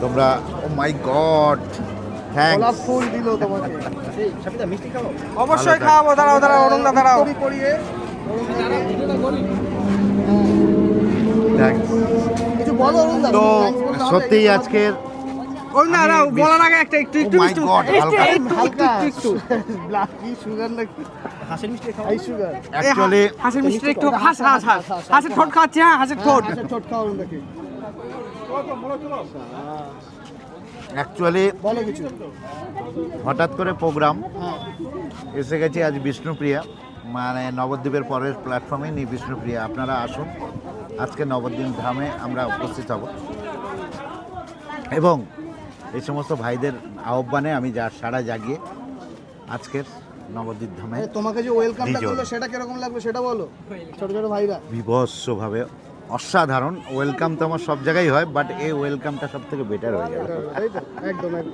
তোমরা ও মাই গড গোলাপ থ্যাঙ্কস ফুল দিল তোমাকে। অবশ্যই ভালো খাওয়াবো দাঁড়াও দাঁড়াও অরুণদা দাঁড়াও। করি করিয়ে কিছু বলো তো? সত্যিই আজকের অরুণদা দাঁড়াও বেশ- বলার আগে একটা একটু একটু Oh my একটু। God, একটু হালকা। একটু কি সুগার হাসির মিষ্টি হাই সুগার অ্যাকচুয়ালি হাসির মিষ্টি একটু হাস হাস হাস। হাসির ঠোঁট খাচ্ছে হ্যাঁ হাসির ঠোঁট। আচ্ছা ঠোঁট খাও দাকে অ্যাকচুয়ালি বলো কিছু। হঠাৎ করে প্রোগ্রাম। হ্যাঁ। এসে গেছি আজ বিষ্ণুপ্রিয়া। মানে নবদ্বীপের পরের প্ল্যাটফর্মে নিয়ে বিষ্ণুপ্রিয়া। আপনারা আসুন। আজকে নবদ্বীপ ধামে আমরা উপস্থিত হব। এবং এই সমস্ত ভাইদের আহ্বানে আমি যা সারা জাগিয়ে আজকের নবদ্বীপ ধামে তোমাকে যে ওয়েলকামটা। করল সেটা কীরকম লাগল সেটা বলো। ছোট ছোট ভাইরা। বিভৎসভাবে অসাধারণ। ওয়েলকাম তো আমার সব জায়গায় হয় বাট এই ওয়েলকামটা সব থেকে বেটার হয়ে যাবে। একদম।